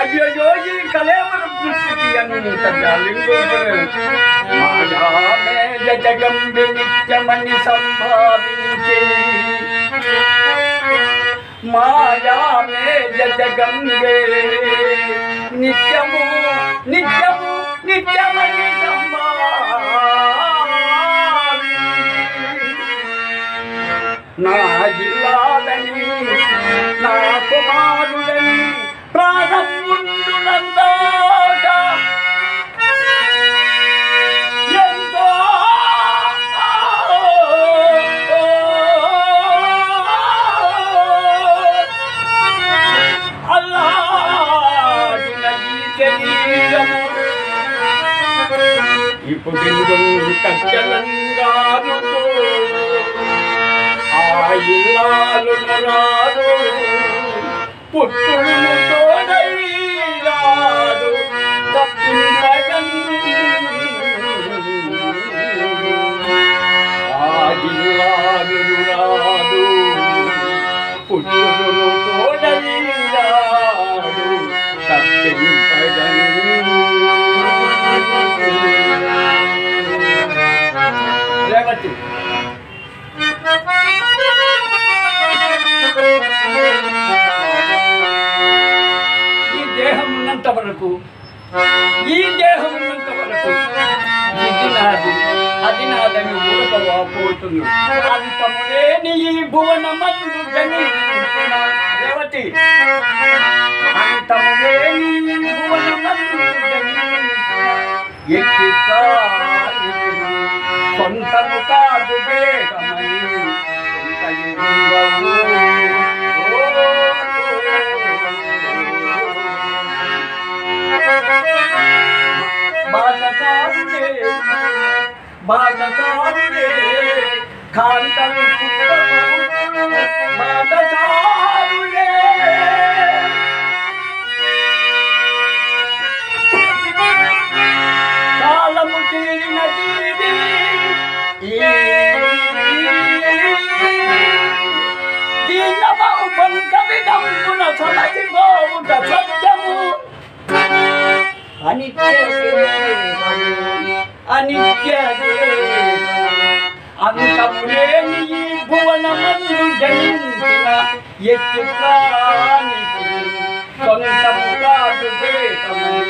అయ్యో ఈ కలేవర దృష్టికి అంత మాయామే జగంబి నిత్యమని సంభావించే. మాయామే జగంబే నిత్యము నిత్యము నిత్యమని సంభావించి. నా జిల్లాలని నా కుమారుడని ఇప్పుడు కచ్చలంగారుతో ఆ ఇల్లాలు రాదు ఈ దేహం ఉన్నంత వరకు ఈ దేహం ఉన్నంత వరకు ఇది నాది అది నాదని ఊరక వాపోతుంది అంతములేని ఈ భువనమందు జనించిన రేవతి అంతములేని ఈ భువనమందు జనించిన ఎక్కి సొంతము కాదు దేహమని సొంత பாதசாரியே காந்தம் பாதசாரியே காலமு தீன தீவி தீனமாவு பல்கவிதம் குண சமதி போவுட சத்தியமு அனித்திய అనిత్య అంతములేని ఈ భువనమందు జనించిన ఎత్తి ప్రాణికి సొంతము కాదు దేశమని